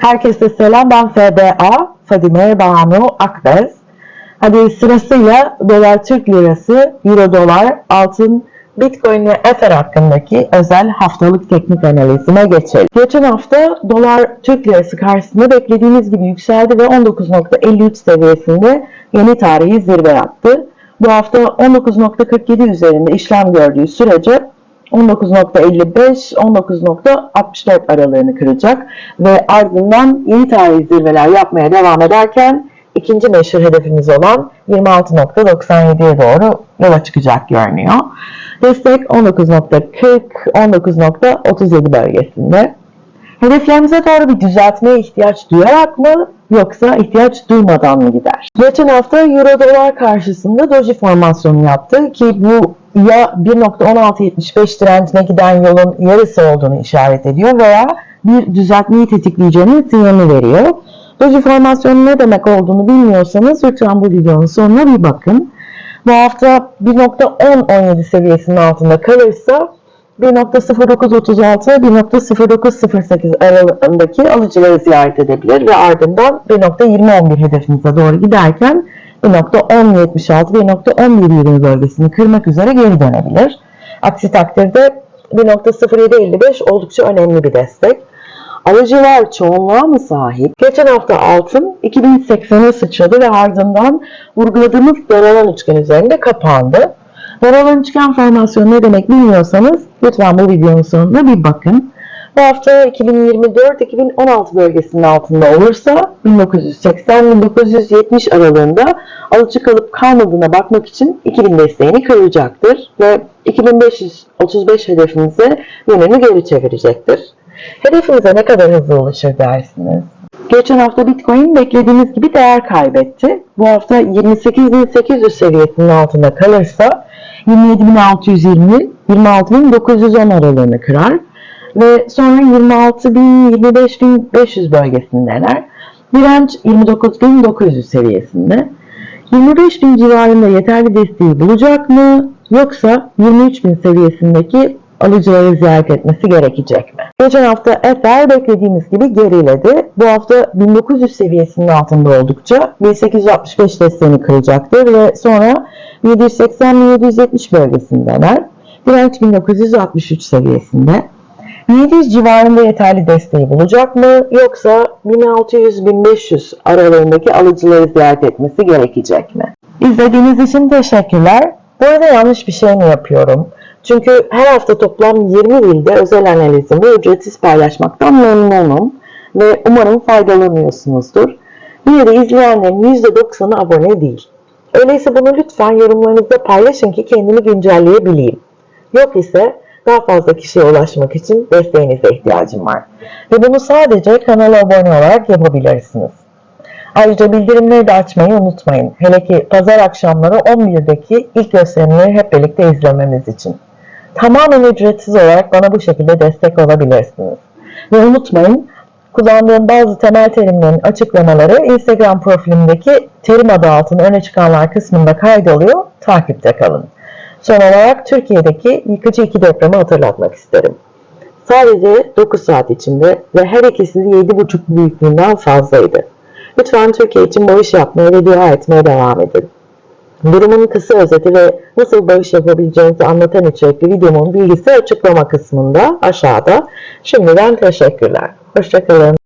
Herkese selam. Ben FBA, Fadime Banu Akbez. Hadi sırasıyla dolar Türk lirası, euro dolar, altın, Bitcoin ve Ether hakkındaki özel haftalık teknik analizine geçelim. Geçen hafta dolar Türk lirası karşısında beklediğimiz gibi yükseldi ve 19.53 seviyesinde yeni tarihi zirve yaptı. Bu hafta 19.47 üzerinde işlem gördüğü sürece 19.55 19.64 aralığını kıracak ve ardından yeni tarih zirveler yapmaya devam ederken ikinci meşhur hedefimiz olan 26.97'ye doğru yola çıkacak görünüyor. Destek 19.40 19.37 bölgesinde. Hedeflerimize doğru bir düzeltmeye ihtiyaç duyarak mı yoksa ihtiyaç duymadan mı gider? Geçen hafta Euro dolar karşısında doji formasyonu yaptı ki bu ya 1.1675 direncine giden yolun yarısı olduğunu işaret ediyor veya bir düzeltmeyi tetikleyeceğinin sinyalini veriyor. Doji formasyonu ne demek olduğunu bilmiyorsanız lütfen bu videonun sonuna bir bakın. Bu hafta 1.1017 seviyesinin altında kalırsa 1.0936 1.0908 aralığındaki alıcıları ziyaret edebilir ve ardından 1.2011 hedefimize doğru giderken 1.1076 1.1120 bölgesini kırmak üzere geri dönebilir. Aksi takdirde 1.0755 oldukça önemli bir destek. Alıcılar çoğunluğa mı sahip? Geçen hafta altın 2080'e sıçradı ve ardından vurguladığımız daralan üçgen üzerinde kapandı. Daralan üçgen formasyonu ne demek bilmiyorsanız lütfen bu videonun sonuna bir bakın. Bu hafta 2024-2016 bölgesinin altında olursa 1980-1970 aralığında alıcı kalıp kalmadığına bakmak için 2000 desteğini kıracaktır ve 2535 hedefimize yönünü geri çevirecektir. Hedefimize ne kadar hızlı ulaşır dersiniz? Geçen hafta Bitcoin beklediğimiz gibi değer kaybetti. Bu hafta 28.800 seviyesinin altında kalırsa 27.620 26.910 aralığını kırar ve sonra 26.000-25.500 bölgesinde dener. Direnç 29.900 seviyesinde. 25.000 civarında yeterli desteği bulacak mı yoksa 23.000 seviyesindeki alıcıları ziyaret etmesi gerekecek mi? Geçen hafta Ether beklediğimiz gibi geriledi. Bu hafta 1900 seviyesinin altında oldukça 1865 desteğini kıracaktır ve sonra 780-770 bölgesindeler. Direnç 1963 seviyesinde. 700 civarında yeterli desteği bulacak mı yoksa 1600-1500 aralığındaki alıcıları ziyaret etmesi gerekecek mi? İzlediğiniz için teşekkürler. Bu arada yanlış bir şey mi yapıyorum? Çünkü her hafta toplam 20 dilde özel analizimi ücretsiz paylaşmaktan memnunum ve umarım faydalanıyorsunuzdur. Yine de izleyenlerin %90'ı abone değil. Öyleyse bunu lütfen yorumlarınızda paylaşın ki kendimi güncelleyebileyim. Yok ise daha fazla kişiye ulaşmak için desteğinize ihtiyacım var. Ve bunu sadece kanala abone olarak yapabilirsiniz. Ayrıca bildirimleri de açmayı unutmayın. Hele ki pazar akşamları 11'deki ilk gösterimleri hep birlikte izlememiz için. Tamamen ücretsiz olarak bana bu şekilde destek olabilirsiniz. Ve unutmayın, kullandığım bazı temel terimlerin açıklamaları Instagram profilimdeki terim adı altında öne çıkanlar kısmında kaydoluyor. Takipte kalın. Son olarak Türkiye'deki yıkıcı iki depremi hatırlatmak isterim. Sadece 9 saat içinde ve her ikisi de 7,5 büyüklüğünden fazlaydı. Lütfen Türkiye için bağış yapmaya ve dua etmeye devam edin. Durumun kısa özeti ve nasıl bağış yapabileceğinizi anlatan içerikli videomun bilgisi açıklama kısmında aşağıda. Şimdiden teşekkürler. Hoşçakalın.